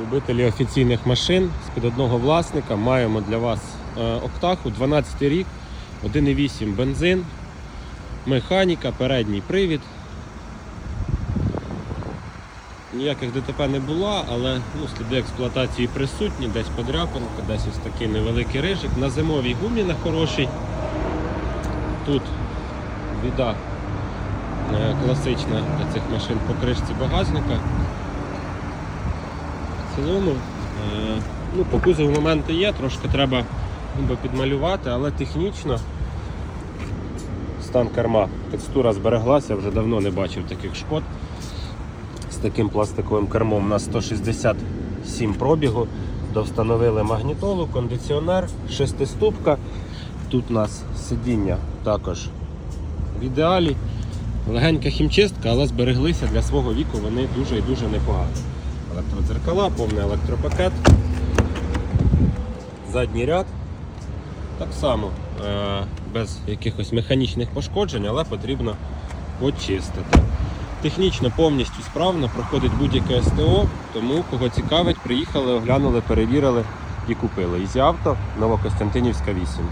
Любителі офіційних машин з-під одного власника маємо для вас е, Октаху 12 рік, 1,8 бензин, механіка, передній привід. Ніяких ДТП не було, але ну, сліди експлуатації присутні, десь подряпинка, десь ось такий невеликий рижик. На зимовій гумі на хорошій. Тут біда е, класична для цих машин по кришці багажника. Цілому, е, ну, по кузову моменти є, трошки треба ніби підмалювати, але технічно стан керма, текстура збереглася, вже давно не бачив таких шкод. З таким пластиковим кермом у нас 167 пробігу. Довстановили магнітолу, кондиціонер, шестиступка. Тут у нас сидіння також в ідеалі. Легенька хімчистка, але збереглися для свого віку вони дуже і дуже непогані. Електродзеркала, повний електропакет. Задній ряд. Так само е, без якихось механічних пошкоджень, але потрібно почистити. Технічно повністю справно проходить будь-яке СТО, тому кого цікавить, приїхали, оглянули, перевірили і купили. Ізі авто, Новокостянтинівська 8.